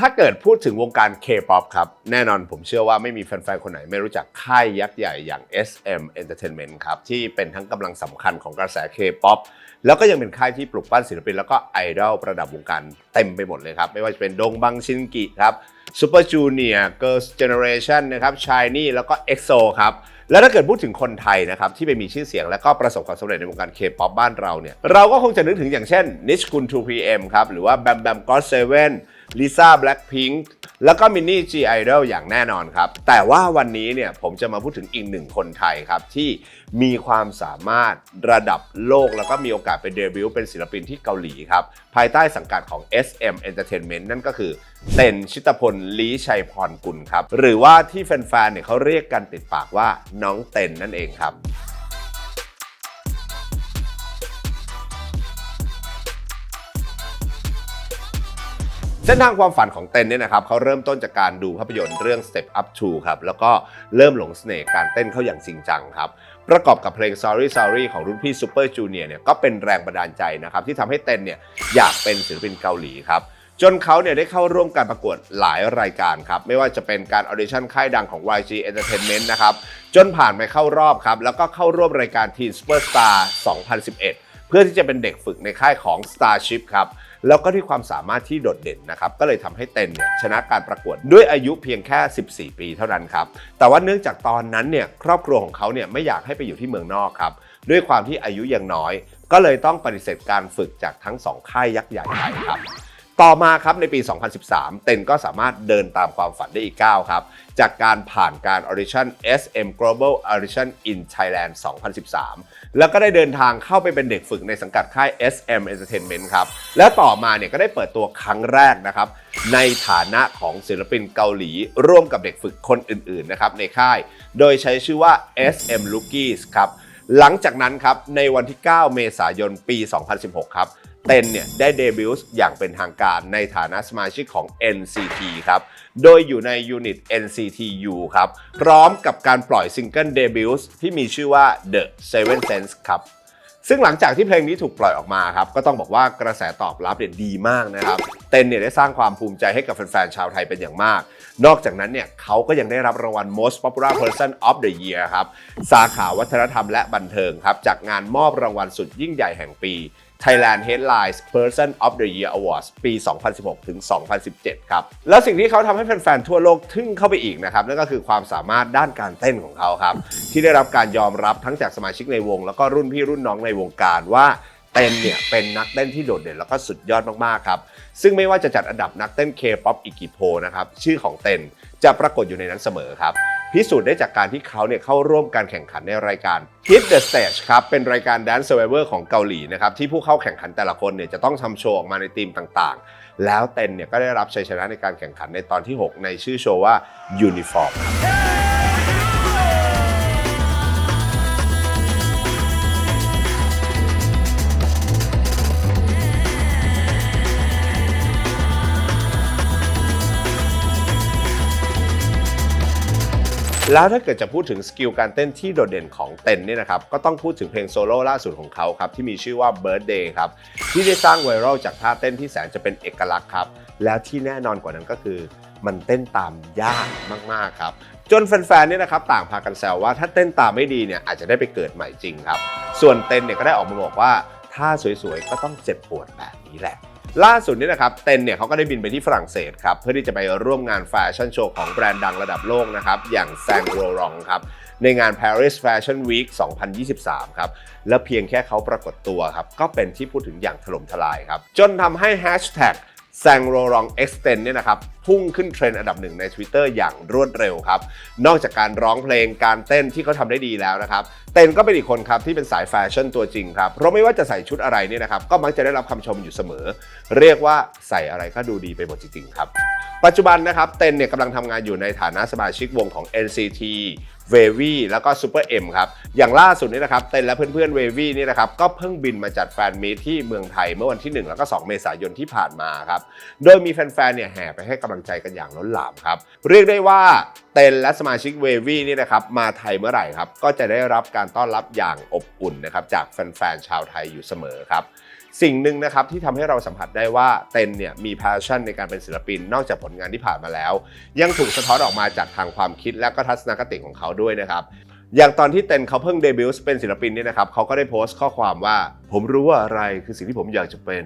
ถ้าเกิดพูดถึงวงการ K-POP ครับ แน่นอนผมเชื่อว่าไม่มีแฟนๆ คนไหนไม่รู้จักค่ายยักษ์ใหญ่อย่าง SM Entertainment ครับ ที่เป็นทั้งกำลังสำคัญของกระแส K-POP แล้วก็ยังเป็นค่ายที่ปลุกปั้นศิลปิน แล้วก็ไอดอลประดับวงการเต็มไปหมดเลยครับ ไม่ว่าจะเป็นดงบังชินกิครับ Super Junior Girls Generation นะครับ Shiny แล้วก็ EXO ครับ แล้วถ้าเกิดพูดถึงคนไทยนะครับ ที่ไปมีชื่อเสียงและก็ประสบความสำเร็จในวงการเคป๊อปบ้านเราเนี่ย เราก็คงจะนึกถึงอย่างเช่นนิชคุณ 2PM ครับ หรือว่าแบมแบมก็อตเซเว่น ลิซ่าแบล็คพิงค์แล้วก็มินนี่จีไอดอลอย่างแน่นอนครับ แต่ว่าวันนี้เนี่ยผมจะมาพูดถึงอีกหนึ่งคนไทยครับ ที่มีความสามารถระดับโลกแล้วก็มีโอกาสไปเดบิวต์เป็นศิลปินที่เกาหลีครับ ภายใต้สังกัดของ SM Entertainment นั่นก็คือเต็นชิตพลลีชัยพรกุลครับ หรือว่าที่แฟนๆเนี่ยเขาเรียกกันติดปากว่าน้องเต็นนั่นเองครับ เส้นทางความฝันของเต้นเนี่ยนะครับเขาเริ่มต้นจากการดูภาพยนตร์เรื่อง Step Up 2 ครับ แล้วก็เริ่มหลงเสน่ห์การเต้นเข้าอย่างจริงจังครับ ประกอบกับเพลง Sorry Sorry ของรุ่นพี่ Super Junior เนี่ยก็เป็นแรงบันดาลใจนะครับ ที่ทำให้เต้นเนี่ยอยากเป็นศิลปินเกาหลีครับ จนเขาเนี่ยได้เข้าร่วมการประกวดหลายรายการครับ ไม่ว่าจะเป็นการออดิชั่นค่ายดังของ YG Entertainment นะครับจนผ่านไปเข้ารอบครับแล้วก็เข้าร่วมรายการ Teen Superstar 2011 เพื่อที่จะเป็นเด็กฝึกในค่ายของ Starship ครับ แล้วก็ที่ความสามารถที่โดดเด่นนะครับก็เลยทำให้เต็นเนี่ยชนะการประกวดด้วยอายุเพียงแค่ 14 ปีเท่านั้นครับแต่ว่าเนื่องจากตอนนั้นเนี่ยครอบครัวของเขาเนี่ยไม่อยากให้ไปอยู่ที่เมืองนอกครับด้วยความที่อายุยังน้อย ก็เลยต้องปฏิเสธการฝึกจากทั้งสองค่ายยักษ์ใหญ่ไปครับ ต่อมาครับในปี 2013 เต็นก็สามารถเดินตามความฝันได้อีกก้าวครับ จากการผ่านการออดิชั่น SM Global Audition in Thailand 2013 แล้วก็ได้เดินทางเข้าไปเป็นเด็กฝึกในสังกัดค่าย SM Entertainment ครับ แล้วต่อมาเนี่ยก็ได้เปิดตัวครั้งแรกนะครับ ในฐานะของศิลปินเกาหลี ร่วมกับเด็กฝึกคนอื่นๆนะครับในค่าย โดยใช้ชื่อว่า SM Rookies ครับ หลังจากนั้นครับในวันที่ 9 เมษายนปี 2016 ครับ เต็นเนี่ยได้เดบิวต์อย่างเป็นทางการในฐานะสมาชิกของ NCT ครับ โดยอยู่ในยูนิต NCTU ครับ พร้อมกับการปล่อยซิงเกิลเดบิวต์ที่มีชื่อว่า The Seven Sense ครับ ซึ่งหลังจากที่เพลงนี้ถูกปล่อยออกมาครับ ก็ต้องบอกว่ากระแสตอบรับเนี่ยดีมากนะครับ เต้นเนี่ยได้สร้างความภูมิใจให้กับแฟนๆ ชาวไทยเป็นอย่างมาก นอกจากนั้นเนี่ยเขาก็ยังได้รับรางวัล Most Popular Person of the Year ครับ สาขาวัฒนธรรมและบันเทิงครับ จากงานมอบรางวัลสุดยิ่งใหญ่แห่งปี Thailand Headlines Person of the Year Awards ปี 2016 ถึง 2017 ครับ แล้วสิ่งที่เขาทำให้แฟนๆ ทั่วโลกทึ่งเข้าไปอีกนะครับ นั่นก็คือความสามารถด้านการเต้นของเขาครับ ที่ได้รับการยอมรับทั้งจากสมาชิกในวง แล้วก็รุ่นพี่รุ่นน้องในวงการว่าเต้นเนี่ยเป็นนักเต้นที่โดดเด่นแล้วก็สุดยอดมากๆครับ ซึ่งไม่ว่าจะจัดอันดับนักเต้น K-POP อีกกี่โพนะครับชื่อของเต้นจะปรากฏอยู่ในนั้นเสมอครับ พิสูจน์ได้จากการที่เขาเนี่ยเข้าร่วมการแข่งขันในรายการ Hit the Stage ครับ เป็นรายการ Dance Survivor ของเกาหลีนะครับ ที่ผู้เข้าแข่งขันแต่ละคนเนี่ยจะต้องทำโชว์ออกมาในธีมต่างๆ แล้วเต็นเนี่ยก็ได้รับชัยชนะในการแข่งขันในตอนที่ 6 ในชื่อโชว์ว่า Uniform แล้วถ้าเกิดจะพูดถึงสกิลการเต้นที่โดดเด่นของเต้นเนี่ยนะครับก็ต้องพูดถึงเพลงโซโล่ล่าสุดของเขาครับที่มีชื่อว่า Birthday ครับที่ได้สร้างไวรัลจากท่าเต้นที่แสนจะเป็นเอกลักษณ์ครับแล้วที่แน่นอนกว่านั้นก็คือ มันเต้นตามยากมากๆครับจนแฟนๆเนี่ยนะครับต่างพากันแซวว่าถ้าเต้นตามไม่ดีเนี่ยอาจจะได้ไปเกิดใหม่จริงครับส่วนเต้นเนี่ยก็ได้ออกมาบอกว่าถ้าสวยๆก็ต้องเจ็บปวดแบบนี้แหละ ล่าสุดนี่นะครับเต็นเนี่ยเขาก็ได้บินไปที่ฝรั่งเศสครับเพื่อที่จะไปร่วมงานแฟชั่นโชว์ของแบรนด์ดังระดับโลกนะครับอย่างแซงโรรองครับในงาน Paris Fashion Week 2023 ครับ และเพียงแค่เขาปรากฏตัวครับ ก็เป็นที่พูดถึงอย่างถล่มทลายครับ จนทำให้แฮชแท็ก แซงโรรอง Extend เนี่ยนะครับพุ่งขึ้นเทรนด์อันดับหนึ่งใน Twitter อย่างรวดเร็วครับ นอกจากการร้องเพลงการเต้นที่เขาทำได้ดีแล้วนะครับ เต้นก็เป็นอีกคนครับที่เป็นสายแฟชั่นตัวจริงครับ เพราะไม่ว่าจะใส่ชุดอะไรเนี่ยนะครับก็มักจะได้รับคำชมอยู่เสมอ เรียกว่าใส่อะไรก็ดูดีไปหมดจริงๆครับ ปัจจุบันนะครับเต้นเนี่ยกำลังทำงานอยู่ในฐานะสมาชิกวงของ NCT v a v y แล้วก็ Super M ครับ อย่างล่าสุดนี้นะครับ เต้นและเพื่อนๆ v a v y นี่นะครับ ก็เพิ่งบินมาจัดแฟนมีตที่เมืองไทยเมื่อวันที่ 1 แล้วก็ 2 เมษายนที่ผ่านมาครับ โดยมีแฟนๆเนี่ยแห่ไปให้กำลังใจกันอย่างล้นหลามครับ เรียกได้ว่าเต้นและสมาชิก v a v y นี่นะครับ มาไทยเมื่อไหร่ครับ ก็จะได้รับการต้อนรับอย่างอบอุ่นนะครับจากแฟนๆชาวไทยอยู่เสมอครับ สิ่งหนึ่งนะครับที่ทำให้เราสัมผัสได้ว่าเต็นเนี่ยมี passion ในการเป็นศิลปิน นอกจากผลงานที่ผ่านมาแล้ว ยังถูกสะท้อนออกมาจากทางความคิดและก็ทัศนคติของเขาด้วยนะครับอย่างตอนที่เต็นเขาเพิ่งเดบิวต์เป็นศิลปินเนี่ยนะครับเขาก็ได้โพสต์ข้อความว่า ผมรู้ว่าอะไรคือสิ่งที่ผมอยากจะเป็น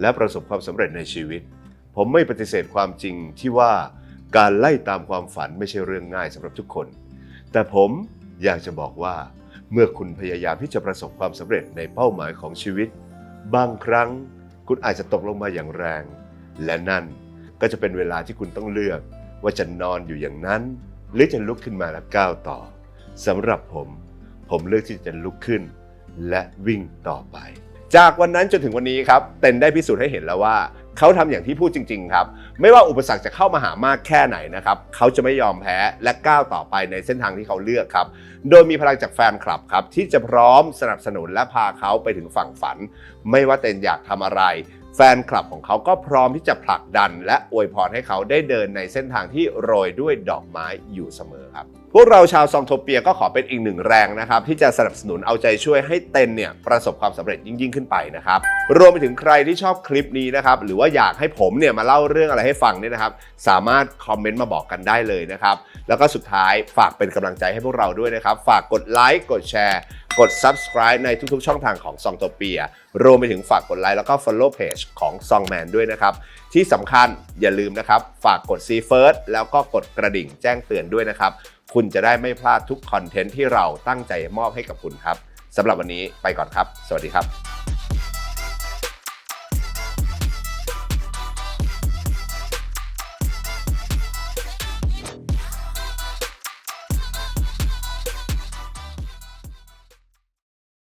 และประสบความสำเร็จในชีวิต ผมไม่ปฏิเสธความจริงที่ว่าการไล่ตามความฝันไม่ใช่เรื่องง่ายสำหรับทุกคน แต่ผมอยากจะบอกว่า เมื่อคุณพยายามที่จะประสบความสำเร็จในเป้าหมายของชีวิต บางครั้งคุณอาจจะตกลงมาอย่างแรง และนั่นก็จะเป็นเวลาที่คุณต้องเลือก ว่าจะนอนอยู่อย่างนั้น หรือจะลุกขึ้นมาและก้าวต่อสำหรับผม ผมเลือกที่จะลุกขึ้น และวิ่งต่อไป จากวันนั้นจนถึงวันนี้ครับเต็นได้พิสูจน์ให้เห็นแล้วว่า เขาทำอย่างที่พูดจริง ๆ ครับ ไม่ว่าอุปสรรคจะเข้ามาหามากแค่ไหนนะครับเขาจะไม่ยอมแพ้และก้าวต่อไปในเส้นทางที่เขาเลือกครับ โดยมีพลังจากแฟนคลับครับที่จะพร้อมสนับสนุนและพาเขาไปถึงฝั่งฝัน ไม่ว่าเต็นอยากทำอะไร แฟนคลับของเขาก็พร้อมที่จะผลักดัน และอวยพรให้เขาได้เดินในเส้นทางที่โรยด้วยดอกไม้อยู่เสมอครับ พวกเราชาวซองโทเปียก็ขอเป็นอีกหนึ่งแรงนะครับ ที่จะสนับสนุนเอาใจช่วยให้เต็นเนี่ยประสบความสำเร็จยิ่ง ๆ ขึ้นไปนะครับ รวมไปถึงใครที่ชอบคลิปนี้นะครับ หรือว่าอยากให้ผมเนี่ยมาเล่าเรื่องอะไรให้ฟังเนี่ยนะครับ สามารถคอมเมนต์มาบอกกันได้เลยนะครับ แล้วก็สุดท้ายฝากเป็นกำลังใจให้พวกเราด้วยนะครับ ฝากกดไลค์กดแชร์ กด subscribe ในทุกๆ ช่องทางของซองโตเปีย รวมไปถึงฝากกดไลค์แล้วก็ follow page ของซองแมนด้วยนะครับ ที่สำคัญอย่าลืมนะครับ ฝากกด see first แล้วก็กดกระดิ่งแจ้งเตือนด้วยนะครับ คุณจะได้ไม่พลาดทุกคอนเทนต์ที่เราตั้งใจมอบให้กับคุณครับสำหรับวันนี้ไปก่อนครับ สวัสดีครับ